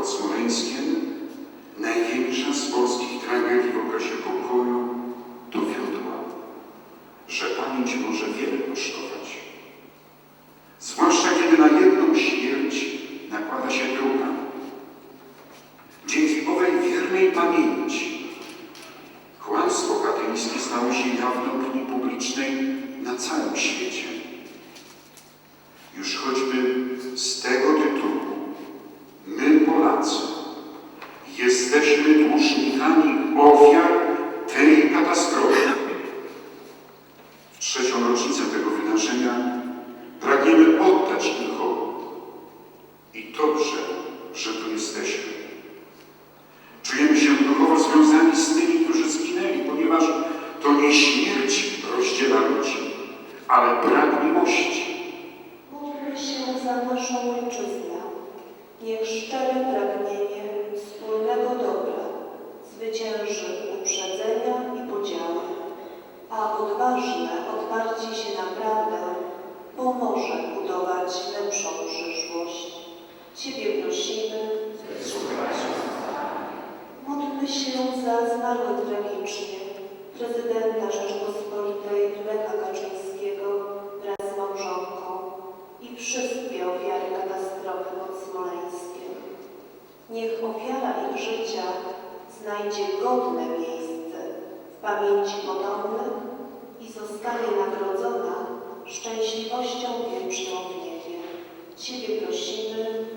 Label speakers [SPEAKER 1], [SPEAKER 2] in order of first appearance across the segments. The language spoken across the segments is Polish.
[SPEAKER 1] pod największa z polskich tragedii w okresie pokoju, dowiodła, że pamięć może wiele kosztować. Zwłaszcza kiedy na jedną śmierć nakłada się druga. Dzięki owej wiernej pamięci kłamstwo katyńskie stało się jawne opinii publicznej na całym świecie. Już choćby z tego
[SPEAKER 2] a odważne otwarcie się na prawdę pomoże budować lepszą przyszłość. Ciebie prosimy. Módlmy się za zmarłych tragicznie prezydenta Rzeczpospolitej Lecha Kaczyńskiego wraz z małżonką i wszystkie ofiary katastrofy pod Smoleńskiem. Niech ofiara ich życia znajdzie godne miejsce w pamięci potomnych i zostanie nagrodzona szczęśliwością wieczną w niebie. Ciebie prosimy.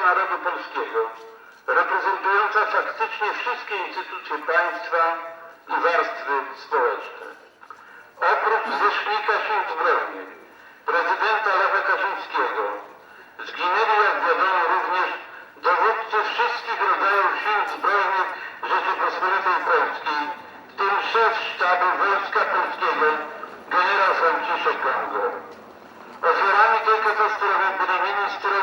[SPEAKER 3] Narodu polskiego, reprezentująca faktycznie wszystkie instytucje państwa i warstwy społeczne. Oprócz zwierzchnika sił zbrojnych, prezydenta Lecha Kaczyńskiego, zginęli, jak wiadomo, również dowódcy wszystkich rodzajów sił zbrojnych Rzeczypospolitej Polskiej, w tym szef sztabu Wojska Polskiego, generał Franciszek Gangor. Ofiarami tej katastrofy byli ministrowie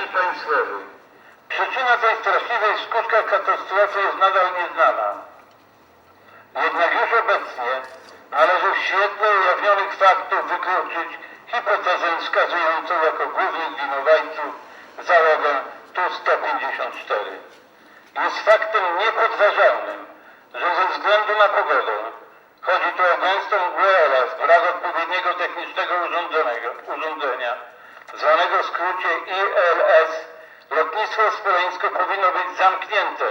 [SPEAKER 3] i kombatanckich, najważniejszych instytucji państwowych. Przyczyna tej straszliwej w katastrofy jest nadal nieznana. Jednak już obecnie należy w świetle ujawnionych faktów wykluczyć hipotezę wskazującą jako głównych winowajców załogę Tu-154. Jest faktem niepodważalnym, że ze względu na pogodę, chodzi tu o gęstą zamknięte,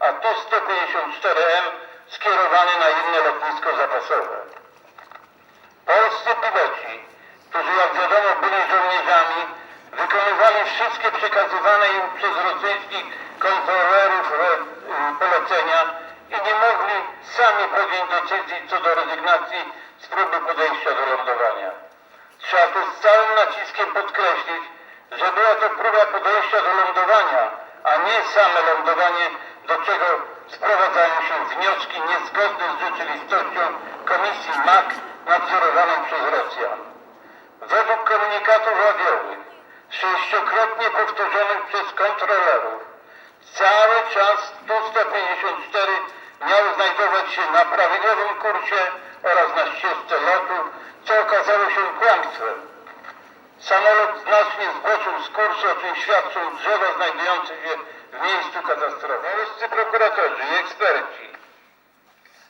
[SPEAKER 3] a Tu-154M skierowany na inne lotnisko zapasowe. Polscy piloci, którzy jak wiadomo byli żołnierzami, wykonywali wszystkie przekazywane im przez rosyjskich kontrolerów ro- y, polecenia i nie mogli sami podjąć decyzji co do rezygnacji z próby podejścia do lądowania. Trzeba tu z całym naciskiem podkreślić, że była to próba podejścia do lądowania, a nie same lądowanie, do czego sprowadzają się wnioski niezgodne z rzeczywistością Komisji MAC nadzorowanej przez Rosjan. Według komunikatów radiowych, sześciokrotnie powtórzonych przez kontrolerów, cały czas Tu-154 miał znajdować się na prawidłowym kursie oraz na ścieżce lotu, co okazało się kłamstwem. Samolot znacznie zboczył z kursu, o czym świadczą drzewa znajdujące się w miejscu katastrofy. Polscy prokuratorzy i eksperci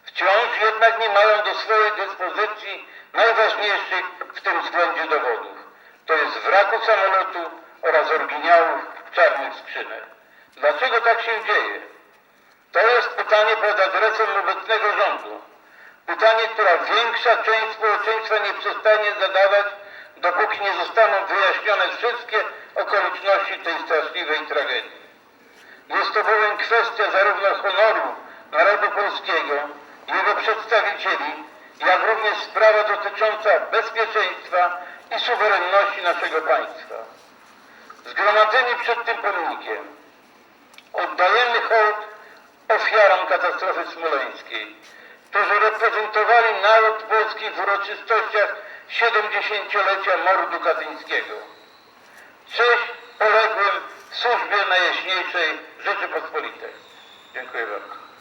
[SPEAKER 3] wciąż jednak nie mają do swojej dyspozycji najważniejszych w tym względzie dowodów. To jest wraku samolotu oraz oryginałów czarnych skrzynek. Dlaczego tak się dzieje? To jest pytanie pod adresem obecnego rządu. Pytanie, które większa część społeczeństwa nie przestanie zadawać, dopóki nie zostaną wyjaśnione wszystkie okoliczności tej straszliwej tragedii. Jest to bowiem kwestia zarówno honoru narodu polskiego, jego przedstawicieli, jak również sprawa dotycząca bezpieczeństwa i suwerenności naszego państwa. Zgromadzeni przed tym pomnikiem oddajemy hołd ofiarom katastrofy smoleńskiej, którzy reprezentowali naród polski w uroczystościach 70-lecia mordu katyńskiego. Cześć poległym w służbie Najjaśniejszej Rzeczypospolitej. Dziękuję bardzo.